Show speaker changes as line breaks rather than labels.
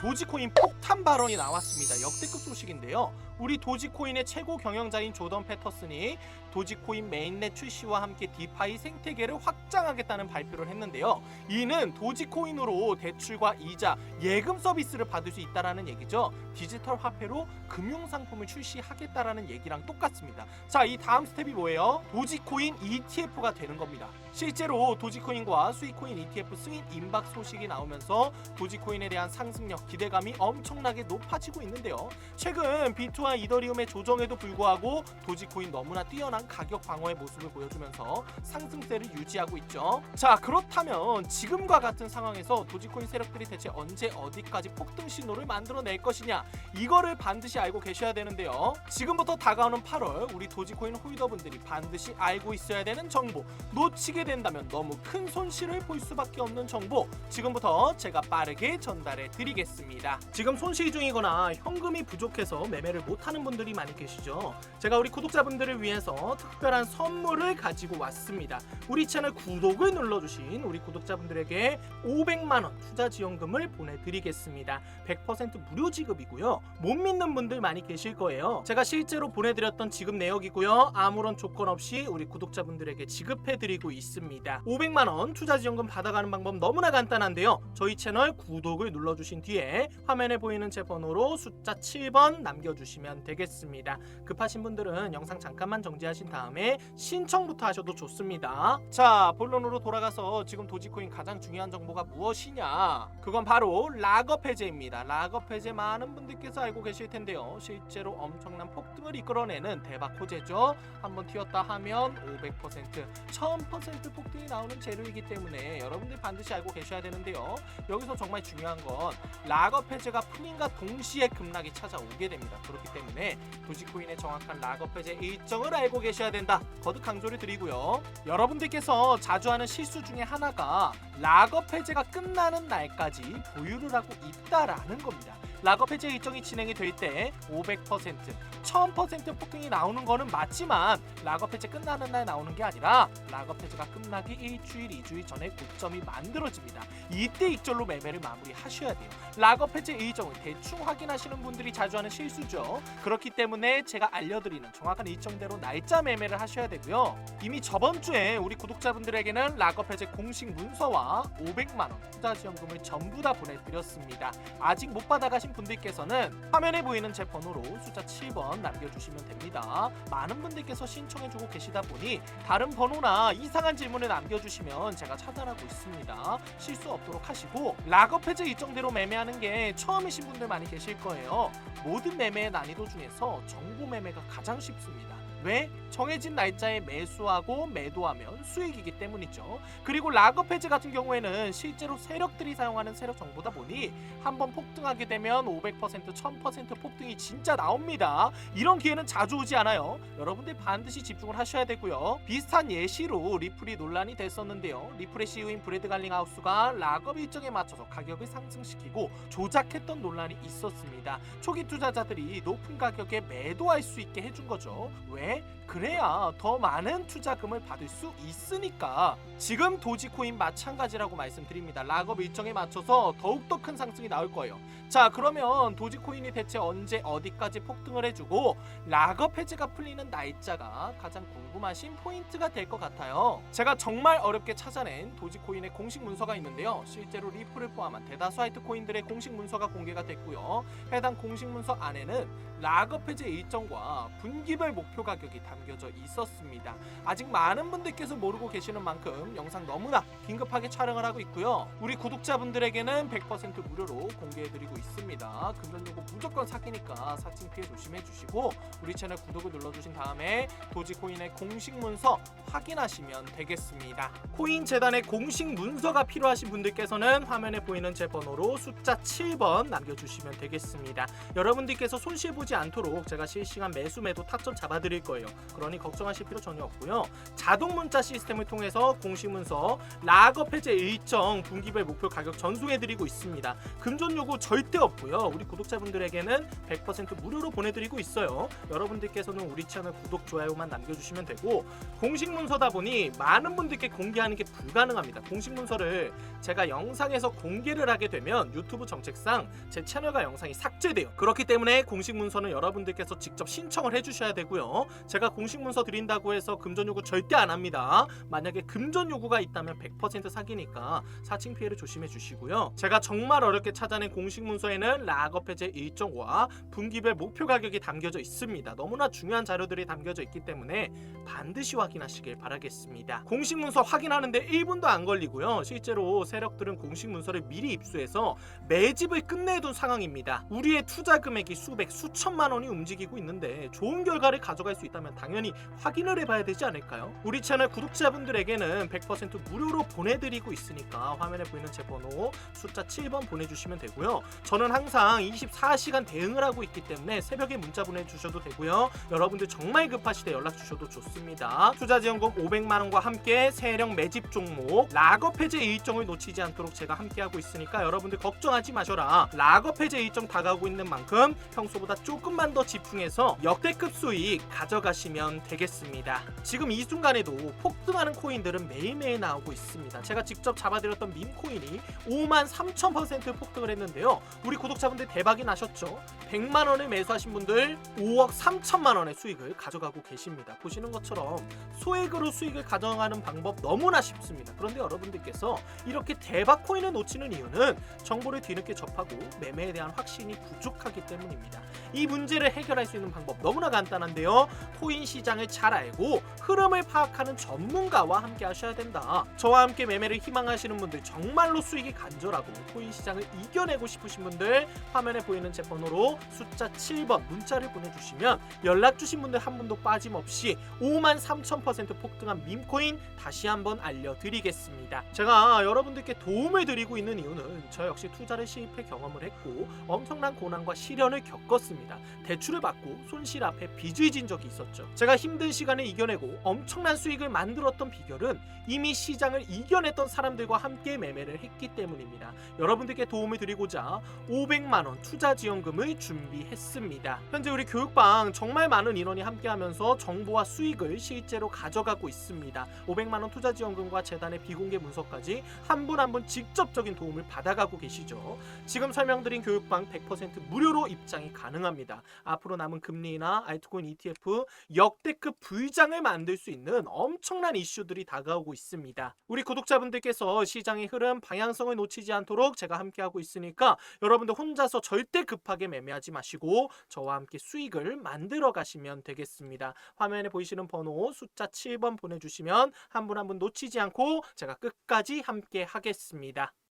도지코인 폭탄 발언이 나왔습니다. 역대급 소식인데요. 우리 도지코인의 최고 경영자인 조던 패터슨이 도지코인 메인넷 출시와 함께 디파이 생태계를 확장하겠다는 발표를 했는데요. 이는 도지코인으로 대출과 이자, 예금 서비스를 받을 수 있다라는 얘기죠. 디지털 화폐로 금융 상품을 출시하겠다라는 얘기랑 똑같습니다. 자, 이 다음 스텝이 뭐예요? 도지코인 ETF가 되는 겁니다. 실제로 도지코인과 수익코인 ETF 승인 임박 소식이 나오면서 도지코인에 대한 상승력, 기대감이 엄청나게 높아지고 있는데요. 최근 비트와 이더리움의 조정에도 불구하고 도지코인 너무나 뛰어난 가격 방어의 모습을 보여주면서 상승세를 유지하고 있죠. 자, 그렇다면 지금과 같은 상황에서 도지코인 세력들이 대체 언제 어디까지 폭등 신호를 만들어낼 것이냐? 이거를 반드시 알고 계셔야 되는데요. 지금부터 다가오는 8월 우리 도지코인 홀더분들이 반드시 알고 있어야 되는 정보, 놓치게 된다면 너무 큰 손실을 볼 수밖에 없는 정보 지금부터 제가 빠르게 전달해 드리겠습니다. 지금 손실 중이거나 현금이 부족해서 매매를 못하는 분들이 많이 계시죠. 제가 우리 구독자분들을 위해서 특별한 선물을 가지고 왔습니다. 우리 채널 구독을 눌러주신 우리 구독자분들에게 500만 원 투자 지원금을 보내드리겠습니다. 100% 무료 지급이고요. 못 믿는 분들 많이 계실 거예요. 제가 실제로 보내드렸던 지급 내역이고요. 아무런 조건 없이 우리 구독자분들에게 지급해드리고 있습니다. 500만 원 투자 지원금 받아가는 방법 너무나 간단한데요. 저희 채널 구독을 눌러주신 뒤에 화면에 보이는 제 번호로 숫자 7번 남겨주시면 되겠습니다. 급하신 분들은 영상 잠깐만 정지하신 다음에 신청부터 하셔도 좋습니다. 자, 본론으로 돌아가서 지금 도지코인 가장 중요한 정보가 무엇이냐? 그건 바로 락업 해제입니다. 락업 해제 많은 분들께서 알고 계실 텐데요. 실제로 엄청난 폭등을 이끌어내는 대박 호재죠. 한번 튀었다 하면 500%, 1000% 폭등이 나오는 재료이기 때문에 여러분들 반드시 알고 계셔야 되는데요. 여기서 정말 중요한 건 락업 해제가 풀린과 동시에 급락이 찾아오게 됩니다. 그렇기 때문에 도지코인의 정확한 락업 해제 일정을 알고 계셔야 된다. 거듭 강조를 드리고요. 여러분들께서 자주 하는 실수 중에 하나가 락업 해제가 끝나는 날까지 보유를 하고 있다라는 겁니다. 락업 해제 일정이 진행이 될 때 500%, 1000% 폭등이 나오는 거는 맞지만 락업 해제 끝나는 날 나오는 게 아니라 락업 해제가 끝나기 일주일, 이주일 전에 고점이 만들어집니다. 이때 익절로 매매를 마무리하셔야 돼요. 락업 해제 일정을 대충 확인하시는 분들이 자주 하는 실수죠. 그렇기 때문에 제가 알려드리는 정확한 일정대로 날짜 매매를 하셔야 되고요. 이미 저번 주에 우리 구독자분들에게는 락업 해제 공식 문서와 500만 원 투자 지원금을 전부 다 보내드렸습니다. 아직 못 받아가신 분들께서는 화면에 보이는 제 번호로 숫자 7번 남겨주시면 됩니다. 많은 분들께서 신청해주고 계시다 보니 다른 번호나 이상한 질문을 남겨주시면 제가 차단하고 있습니다. 실수 없도록 하시고 락업 해제 일정대로 매매하는 게 처음이신 분들 많이 계실 거예요. 모든 매매의 난이도 중에서 정보 매매가 가장 쉽습니다. 왜? 정해진 날짜에 매수하고 매도하면 수익이기 때문이죠. 그리고 락업 해제 같은 경우에는 실제로 세력들이 사용하는 세력 정보다 보니 한번 폭등하게 되면 500% 1000% 폭등이 진짜 나옵니다. 이런 기회는 자주 오지 않아요. 여러분들 반드시 집중을 하셔야 되고요. 비슷한 예시로 리플이 논란이 됐었는데요. 리플의 CEO인 브래드 갈링 하우스가 락업 일정에 맞춰서 가격을 상승시키고 조작했던 논란이 있었습니다. 초기 투자자들이 높은 가격에 매도할 수 있게 해준 거죠. 왜? 그래야 더 많은 투자금을 받을 수 있으니까 지금 도지코인 마찬가지라고 말씀드립니다. 락업 일정에 맞춰서 더욱더 큰 상승이 나올 거예요. 자 그러면 도지코인이 대체 언제 어디까지 폭등을 해주고 락업 해제가 풀리는 날짜가 가장 궁금하신 포인트가 될 것 같아요. 제가 정말 어렵게 찾아낸 도지코인의 공식 문서가 있는데요. 실제로 리플을 포함한 대다수 하이트코인들의 공식 문서가 공개가 됐고요. 해당 공식 문서 안에는 락업 해제 일정과 분기별 목표 가격 이 담겨져 있었습니다. 아직 많은 분들께서 모르고 계시는 만큼 영상 너무나 긴급하게 촬영을 하고 있고요. 우리 구독자분들에게는 100% 무료로 공개해드리고 있습니다. 금전 요구 무조건 사기니까 사칭 피해 조심해 주시고 우리 채널 구독을 눌러주신 다음에 도지코인의 공식 문서 확인하시면 되겠습니다. 코인 재단의 공식 문서가 필요하신 분들께서는 화면에 보이는 제 번호로 숫자 7번 남겨주시면 되겠습니다. 여러분들께서 손실 보지 않도록 제가 실시간 매수 매도 타점 잡아드릴 거예요. 거예요. 그러니 걱정하실 필요 전혀 없고요. 자동 문자 시스템을 통해서 공식 문서 락업 해제 일정 분기별 목표 가격 전송해드리고 있습니다. 금전 요구 절대 없고요. 우리 구독자분들에게는 100% 무료로 보내드리고 있어요. 여러분들께서는 우리 채널 구독 좋아요만 남겨주시면 되고 공식 문서다 보니 많은 분들께 공개하는 게 불가능합니다. 공식 문서를 제가 영상에서 공개를 하게 되면 유튜브 정책상 제 채널과 영상이 삭제돼요. 그렇기 때문에 공식 문서는 여러분들께서 직접 신청을 해주셔야 되고요. 제가 공식 문서 드린다고 해서 금전 요구 절대 안 합니다. 만약에 금전 요구가 있다면 100% 사기니까 사칭 피해를 조심해 주시고요. 제가 정말 어렵게 찾아낸 공식 문서에는 락업 해제 일정과 분기별 목표 가격이 담겨져 있습니다. 너무나 중요한 자료들이 담겨져 있기 때문에 반드시 확인하시길 바라겠습니다. 공식 문서 확인하는데 1분도 안 걸리고요. 실제로 세력들은 공식 문서를 미리 입수해서 매집을 끝내둔 상황입니다. 우리의 투자 금액이 수백, 수천만 원이 움직이고 있는데 좋은 결과를 가져갈 수 있다면 당연히 확인을 해봐야 되지 않을까요? 우리 채널 구독자분들에게는 100% 무료로 보내드리고 있으니까 화면에 보이는 제 번호 숫자 7번 보내주시면 되고요. 저는 항상 24시간 대응을 하고 있기 때문에 새벽에 문자 보내주셔도 되고요. 여러분들 정말 급하실 때 연락 주셔도 좋습니다. 투자 지원금 500만 원과 함께 세력 매집 종목 락업 해제 일정을 놓치지 않도록 제가 함께하고 있으니까 여러분들 걱정하지 마셔라. 락업 해제 일정 다가오고 있는 만큼 평소보다 조금만 더 집중해서 역대급 수익 가져 가시면 되겠습니다. 지금 이 순간에도 폭등하는 코인들은 매일매일 나오고 있습니다. 제가 직접 잡아드렸던 밈코인이 5만 3천 퍼센트 폭등을 했는데요. 우리 구독자분들 대박이 나셨죠? 100만 원을 매수하신 분들 5억 3천만 원의 수익을 가져가고 계십니다. 보시는 것처럼 소액으로 수익을 가져가는 방법 너무나 쉽습니다. 그런데 여러분들께서 이렇게 대박 코인을 놓치는 이유는 정보를 뒤늦게 접하고 매매에 대한 확신이 부족하기 때문입니다. 이 문제를 해결할 수 있는 방법 너무나 간단한데요. 코인 시장을 잘 알고 흐름을 파악하는 전문가와 함께 하셔야 된다. 저와 함께 매매를 희망하시는 분들 정말로 수익이 간절하고 코인 시장을 이겨내고 싶으신 분들 화면에 보이는 제 번호로 숫자 7번 문자를 보내주시면 연락 주신 분들 한 분도 빠짐없이 5만 3천 퍼센트 폭등한 밈코인 다시 한번 알려드리겠습니다. 제가 여러분들께 도움을 드리고 있는 이유는 저 역시 투자를 실패 경험을 했고 엄청난 고난과 시련을 겪었습니다. 대출을 받고 손실 앞에 빚을 진 적이 있었죠. 제가 힘든 시간을 이겨내고 엄청난 수익을 만들었던 비결은 이미 시장을 이겨냈던 사람들과 함께 매매를 했기 때문입니다. 여러분들께 도움을 드리고자 500만 원 투자 지원금을 준비했습니다. 현재 우리 교육방 정말 많은 인원이 함께하면서 정보와 수익을 실제로 가져가고 있습니다. 500만 원 투자 지원금과 재단의 비공개 문서까지 한 분 한분 직접적인 도움을 받아가고 계시죠. 지금 설명드린 교육방 100% 무료로 입장이 가능합니다. 앞으로 남은 금리나 알트코인 ETF 역대급 불장을 만들 수 있는 엄청난 이슈들이 다가오고 있습니다. 우리 구독자분들께서 시장의 흐름 방향성을 놓치지 않도록 제가 함께하고 있으니까 여러분들 혼자서 절대 급하게 매매하지 마시고 저와 함께 수익을 만들어 가시면 되겠습니다. 화면에 보이시는 번호 숫자 7번 보내주시면 한 분 한 분 놓치지 않고 제가 끝까지 함께 하겠습니다.